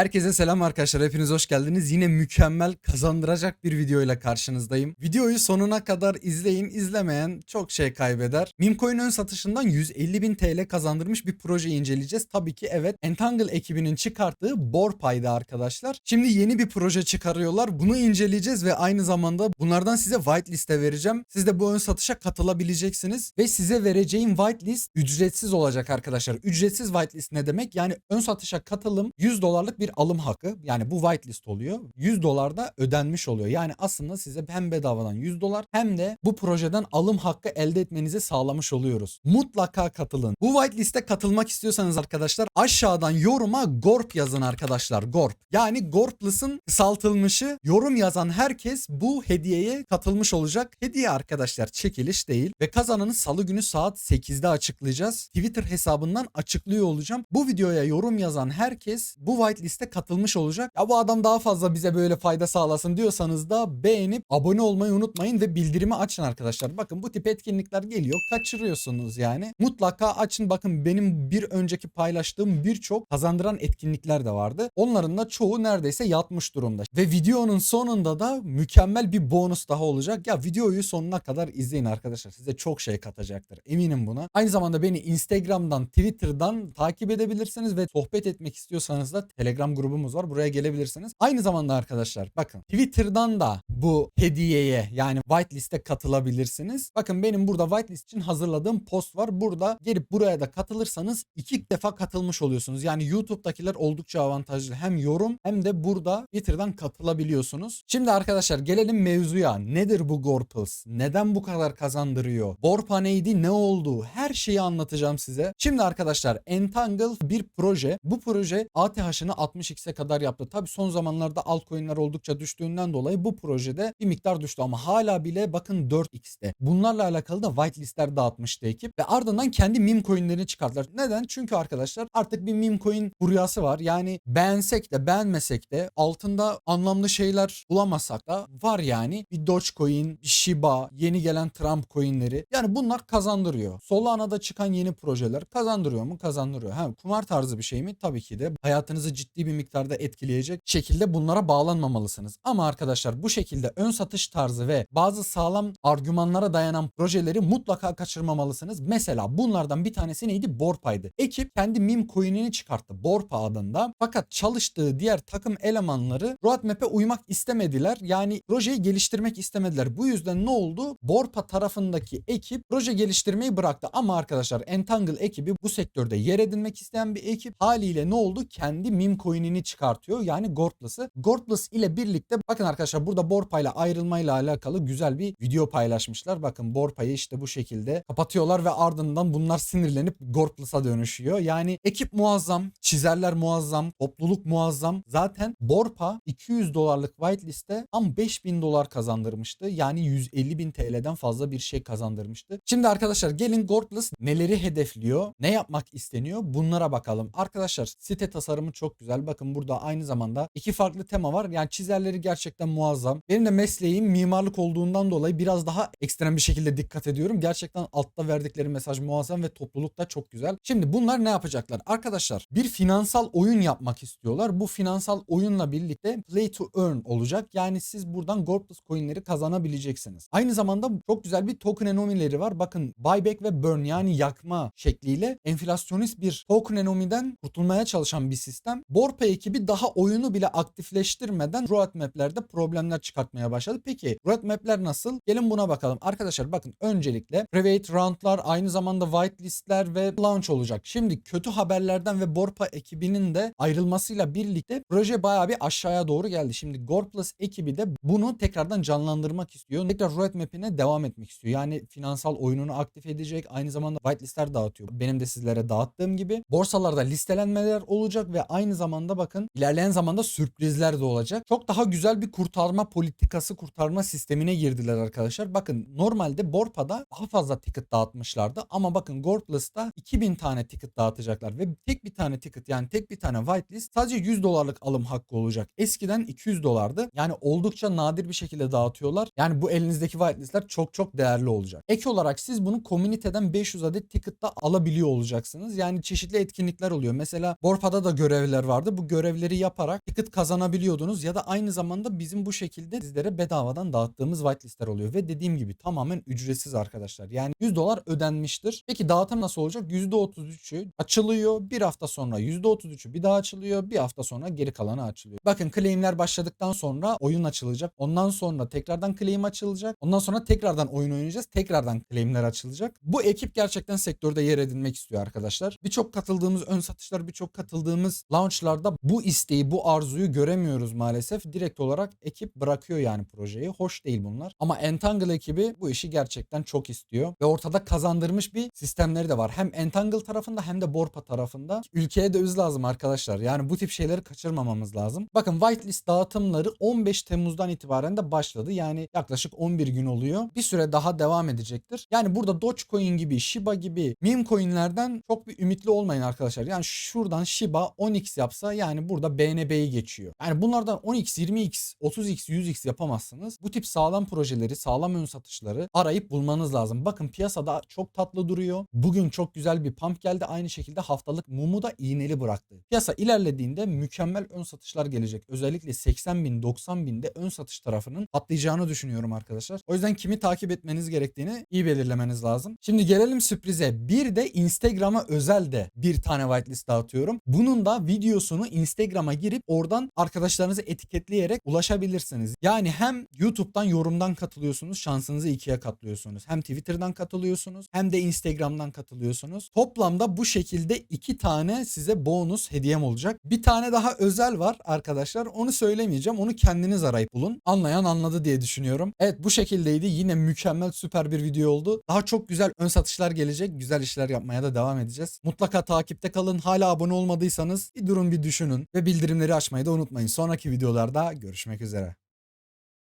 Herkese selam arkadaşlar. Hepiniz hoş geldiniz. Yine mükemmel kazandıracak bir videoyla karşınızdayım. Videoyu sonuna kadar izleyin. İzlemeyen çok şey kaybeder. Mimcoin ön satışından 150 bin TL kazandırmış bir proje inceleyeceğiz. Tabii ki evet Entangle ekibinin çıkarttığı Borpay'da arkadaşlar. Şimdi yeni bir proje çıkarıyorlar. Bunu inceleyeceğiz ve aynı zamanda bunlardan size whitelist'e vereceğim. Siz de bu ön satışa katılabileceksiniz. Ve size vereceğim whitelist ücretsiz olacak arkadaşlar. Ücretsiz whitelist ne demek? Yani ön satışa katılım 100 dolarlık bir alım hakkı. Yani bu whitelist oluyor. 100 dolar da ödenmiş oluyor. Yani aslında size hem bedavadan 100 dolar hem de bu projeden alım hakkı elde etmenizi sağlamış oluyoruz. Mutlaka katılın. Bu whitelist'e katılmak istiyorsanız arkadaşlar aşağıdan yoruma GORP yazın arkadaşlar. GORP. Yani GORPLess'ın kısaltılmışı yorum yazan herkes bu hediyeye katılmış olacak. Hediye arkadaşlar çekiliş değil ve kazananı salı günü saat 8'de açıklayacağız. Twitter hesabından açıklıyor olacağım. Bu videoya yorum yazan herkes bu whitelist'e katılmış olacak. Ya bu adam daha fazla bize böyle fayda sağlasın diyorsanız da beğenip abone olmayı unutmayın ve bildirimi açın arkadaşlar. Bakın bu tip etkinlikler geliyor. Kaçırıyorsunuz yani. Mutlaka açın. Bakın benim bir önceki paylaştığım birçok kazandıran etkinlikler de vardı. Onların da çoğu neredeyse yatmış durumda. Ve videonun sonunda da mükemmel bir bonus daha olacak. Ya videoyu sonuna kadar izleyin arkadaşlar. Size çok şey katacaktır. Eminim buna. Aynı zamanda beni Instagram'dan, Twitter'dan takip edebilirsiniz ve sohbet etmek istiyorsanız da Telegram grubumuz var. Buraya gelebilirsiniz. Aynı zamanda arkadaşlar bakın Twitter'dan da bu hediyeye yani whitelist'e katılabilirsiniz. Bakın benim burada whitelist için hazırladığım post var. Burada gelip buraya da katılırsanız iki defa katılmış oluyorsunuz. Yani YouTube'dakiler oldukça avantajlı. Hem yorum hem de burada Twitter'dan katılabiliyorsunuz. Şimdi arkadaşlar gelelim mevzuya. Nedir bu Gorpals? Neden bu kadar kazandırıyor? Borpa neydi? Ne oldu? Her şeyi anlatacağım size. Şimdi arkadaşlar Entangle bir proje. Bu proje ATH'ını 60x'e kadar yaptı. Tabi son zamanlarda altcoin'ler oldukça düştüğünden dolayı bu projede bir miktar düştü ama hala bile bakın 4x'te. Bunlarla alakalı da whitelistler dağıtmıştı ekip ve ardından kendi meme coin'lerini çıkarttılar. Neden? Çünkü arkadaşlar artık bir meme coin furyası var. Yani beğensek de beğenmesek de altında anlamlı şeyler bulamasak da var yani. Bir Dogecoin, bir Shiba, yeni gelen Trump coin'leri. Yani bunlar kazandırıyor. Solana'da çıkan yeni projeler kazandırıyor mu? Kazandırıyor. Ha, kumar tarzı bir şey mi? Tabii ki de. Hayatınızı ciddi bir miktarda etkileyecek şekilde bunlara bağlanmamalısınız. Ama arkadaşlar bu şekilde ön satış tarzı ve bazı sağlam argümanlara dayanan projeleri mutlaka kaçırmamalısınız. Mesela bunlardan bir tanesi neydi? Borpa'ydı. Ekip kendi meme coin'ini çıkarttı Borpa adında. Fakat çalıştığı diğer takım elemanları roadmap'e uymak istemediler. Yani projeyi geliştirmek istemediler. Bu yüzden ne oldu? Borpa tarafındaki ekip proje geliştirmeyi bıraktı. Ama arkadaşlar Entangle ekibi bu sektörde yer edinmek isteyen bir ekip. Haliyle ne oldu? Kendi meme coin'ini çıkartıyor. Yani Gorplus'ı. Gorplus ile birlikte bakın arkadaşlar burada Borpa ile ayrılmayla alakalı güzel bir video paylaşmışlar. Bakın Borpa'yı işte bu şekilde kapatıyorlar ve ardından bunlar sinirlenip Gorplus'a dönüşüyor. Yani ekip muazzam, çizerler muazzam, topluluk muazzam. Zaten Borpa 200 dolarlık whitelist'te tam 5000 dolar kazandırmıştı. Yani 150 bin TL'den fazla bir şey kazandırmıştı. Şimdi arkadaşlar gelin Gorplus neleri hedefliyor, ne yapmak isteniyor bunlara bakalım. Arkadaşlar site tasarımı çok güzel. Bakın burada aynı zamanda iki farklı tema var. Yani çizerleri gerçekten muazzam. Benim de mesleğim mimarlık olduğundan dolayı biraz daha ekstrem bir şekilde dikkat ediyorum. Gerçekten altta verdikleri mesaj muazzam ve topluluk da çok güzel. Şimdi bunlar ne yapacaklar? Arkadaşlar bir finansal oyun yapmak istiyorlar. Bu finansal oyunla birlikte play to earn olacak. Yani siz buradan Gorplus coinleri kazanabileceksiniz. Aynı zamanda çok güzel bir token enomileri var. Bakın buyback ve burn yani yakma şekliyle enflasyonist bir token enomiden kurtulmaya çalışan bir sistem. Borpa ekibi daha oyunu bile aktifleştirmeden roadmap'lerde problemler çıkartmaya başladı. Peki roadmap'ler nasıl? Gelin buna bakalım. Arkadaşlar bakın öncelikle private roundlar aynı zamanda whitelistler ve launch olacak. Şimdi kötü haberlerden ve Borpa ekibinin de ayrılmasıyla birlikte proje bayağı bir aşağıya doğru geldi. Şimdi Gorplus ekibi de bunu tekrardan canlandırmak istiyor. Tekrar roadmap'ine devam etmek istiyor. Yani finansal oyununu aktif edecek. Aynı zamanda whitelistler dağıtıyor. Benim de sizlere dağıttığım gibi. Borsalarda listelenmeler olacak ve aynı zamanda bakın ilerleyen zamanda sürprizler de olacak. Çok daha güzel bir kurtarma politikası, kurtarma sistemine girdiler arkadaşlar. Bakın normalde Borpa'da daha fazla ticket dağıtmışlardı ama bakın Gorplus'ta 2000 tane ticket dağıtacaklar ve tek bir tane ticket yani tek bir tane whitelist sadece 100 dolarlık alım hakkı olacak. Eskiden 200 dolardı. Yani oldukça nadir bir şekilde dağıtıyorlar. Yani bu elinizdeki whitelistler çok çok değerli olacak. Ek olarak siz bunu komüniteden 500 adet ticket da alabiliyor olacaksınız. Yani çeşitli etkinlikler oluyor. Mesela Borpa'da da görevler var vardı. Bu görevleri yaparak ticket kazanabiliyordunuz ya da aynı zamanda bizim bu şekilde sizlere bedavadan dağıttığımız whitelistler oluyor ve dediğim gibi tamamen ücretsiz arkadaşlar. Yani 100 dolar ödenmiştir. Peki dağıtım nasıl olacak? %33'ü açılıyor. Bir hafta sonra %33'ü bir daha açılıyor. Bir hafta sonra geri kalanı açılıyor. Bakın claimler başladıktan sonra oyun açılacak. Ondan sonra tekrardan claim açılacak. Ondan sonra tekrardan oyun oynayacağız. Tekrardan claimler açılacak. Bu ekip gerçekten sektörde yer edinmek istiyor arkadaşlar. Birçok katıldığımız ön satışlar, birçok katıldığımız launchlarda bu isteği, bu arzuyu göremiyoruz maalesef. Direkt olarak ekip bırakıyor yani projeyi. Hoş değil bunlar. Ama Entangle ekibi bu işi gerçekten çok istiyor. Ve ortada kazandırmış bir sistemleri de var. Hem Entangle tarafında hem de Borpa tarafında. Ülkeye de öz lazım arkadaşlar. Yani bu tip şeyleri kaçırmamamız lazım. Bakın whitelist dağıtımları 15 Temmuz'dan itibaren de başladı. Yani yaklaşık 11 gün oluyor. Bir süre daha devam edecektir. Yani burada Dogecoin gibi, Shiba gibi meme coinlerden çok bir ümitli olmayın arkadaşlar. Yani şuradan Shiba 10x yapsa yani burada BNB'yi geçiyor. Yani bunlardan 10x, 20x, 30x, 100x yapamazsınız. Bu tip sağlam projeleri, sağlam ön satışları arayıp bulmanız lazım. Bakın piyasada çok tatlı duruyor. Bugün çok güzel bir pump geldi. Aynı şekilde haftalık mumu da iğneli bıraktı. Piyasa ilerlediğinde mükemmel ön satışlar gelecek. Özellikle 80 bin, 90 binde ön satış tarafının patlayacağını düşünüyorum arkadaşlar. O yüzden kimi takip etmeniz gerektiğini iyi belirlemeniz lazım. Şimdi gelelim sürprize. Bir de Instagram'a özel de bir tane whitelist dağıtıyorum. Bunun da videosunu Instagram'a girip oradan arkadaşlarınızı etiketleyerek ulaşabilirsiniz. Yani hem YouTube'dan yorumdan katılıyorsunuz, şansınızı ikiye katlıyorsunuz. Hem Twitter'dan katılıyorsunuz hem de Instagram'dan katılıyorsunuz. Toplamda bu şekilde iki tane size bonus hediyem olacak. Bir tane daha özel var arkadaşlar. Onu söylemeyeceğim. Onu kendiniz arayıp bulun. Anlayan anladı diye düşünüyorum. Evet bu şekildeydi. Yine mükemmel süper bir video oldu. Daha çok güzel ön satışlar gelecek. Güzel işler yapmaya da devam edeceğiz. Mutlaka takipte kalın. Hala abone olmadıysanız bir durun bir düşünün ve bildirimleri açmayı da unutmayın. Sonraki videolarda görüşmek üzere.